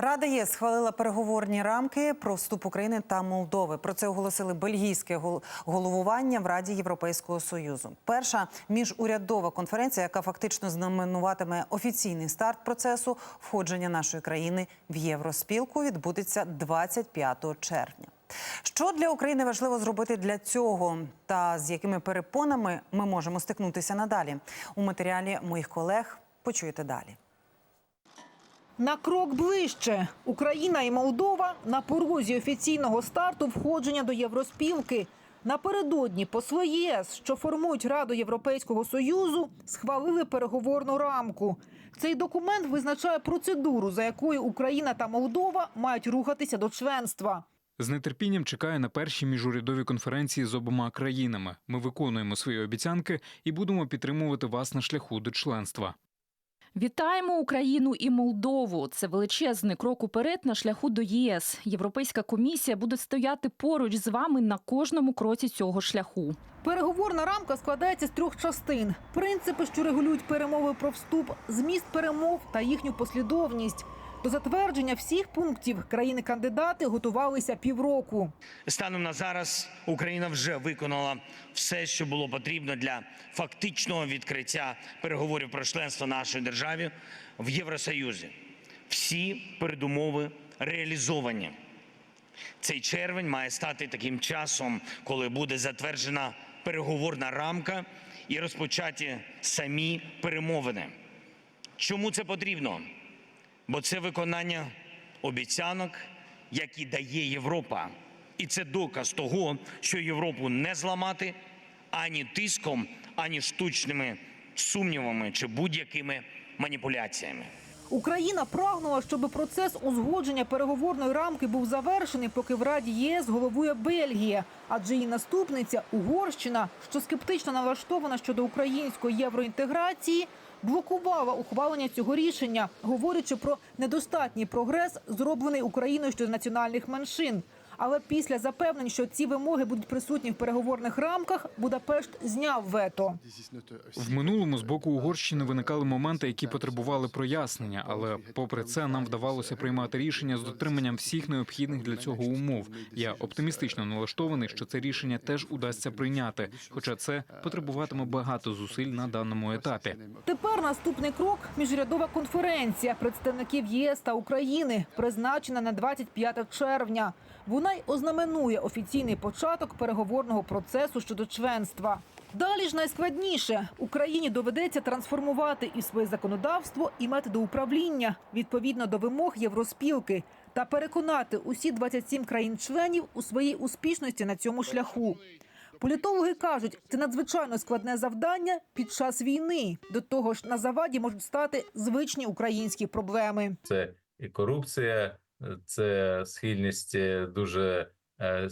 Рада ЄС схвалила переговорні рамки про вступ України та Молдови. Про це оголосили бельгійське гол- головування в Раді Європейського союзу. Перша міжурядова конференція, яка фактично знаменуватиме офіційний старт процесу входження нашої країни в євроспілку, відбудеться 25 червня. Що для України важливо зробити для цього, та з якими перепонами ми можемо стикнутися надалі? У матеріалі моїх колег почуєте далі. На крок ближче Україна і Молдова на порозі офіційного старту входження до євроспілки. Напередодні посли ЄС, що формують Раду Європейського союзу, схвалили переговорну рамку. Цей документ визначає процедуру, за якою Україна та Молдова мають рухатися до членства. З нетерпінням чекаю на перші міжурядові конференції з обома країнами. Ми виконуємо свої обіцянки і будемо підтримувати вас на шляху до членства. Вітаємо Україну і Молдову. Це величезний крок уперед на шляху до ЄС. Європейська комісія буде стояти поруч з вами на кожному кроці цього шляху. Переговорна рамка складається з трьох частин: принципи, що регулюють перемови про вступ, зміст перемов та їхню послідовність. До затвердження всіх пунктів країни-кандидати готувалися півроку. Станом на зараз Україна вже виконала все, що було потрібно для фактичного відкриття переговорів про членство нашої держави в Євросоюзі. Всі передумови реалізовані. Цей червень має стати таким часом, коли буде затверджена переговорна рамка і розпочаті самі перемовини. Чому це потрібно? Бо це виконання обіцянок, які дає Європа. І це доказ того, що Європу не зламати ані тиском, ані штучними сумнівами чи будь-якими маніпуляціями. Україна прагнула, щоб процес узгодження переговорної рамки був завершений, поки в Раді ЄС головує Бельгія, адже її наступниця Угорщина, що скептично налаштована щодо української євроінтеграції, блокувала ухвалення цього рішення, говорячи про недостатній прогрес, зроблений Україною щодо національних меншин. Але після запевнень, що ці вимоги будуть присутні в переговорних рамках, Будапешт зняв вето. В минулому з боку Угорщини виникали моменти, які потребували прояснення, але попри це нам вдавалося приймати рішення з дотриманням всіх необхідних для цього умов. Я оптимістично налаштований, що це рішення теж удасться прийняти, хоча це потребуватиме багато зусиль на даному етапі. Тепер наступний крок міжрядова конференція представників єС та України, призначена на 25 червня. Вона й ознаменує офіційний початок переговорного процесу щодо членства. Далі ж найскладніше Україні доведеться трансформувати і своє законодавство, і методи управління відповідно до вимог євроспілки та переконати усі 27 країн-членів у своїй успішності на цьому шляху. Політологи кажуть, це надзвичайно складне завдання під час війни. До того ж, на заваді можуть стати звичні українські проблеми. це і корупція, це схильність е, дуже е,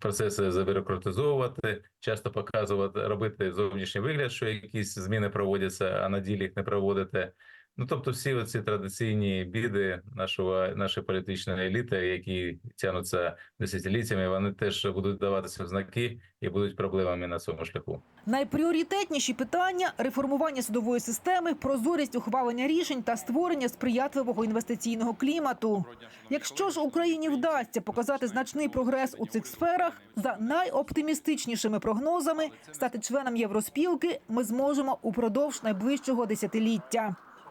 процеси забюрократизовувати, часто показувати, робити зовнішній вигляд, що якісь зміни проводяться, а на ділі їх не проводити. Ну тобто, всі оці традиційні біди нашого нашої політичної еліти, які тягнуться десятиліттями, вони теж будуть даватися в знаки і будуть проблемами на цьому шляху. Найпріоритетніші питання реформування судової системи, прозорість ухвалення рішень та створення сприятливого інвестиційного клімату. Якщо ж Україні вдасться показати значний прогрес у цих сферах, за найоптимістичнішими прогнозами стати членом євроспілки ми зможемо упродовж найближчого десятиліття.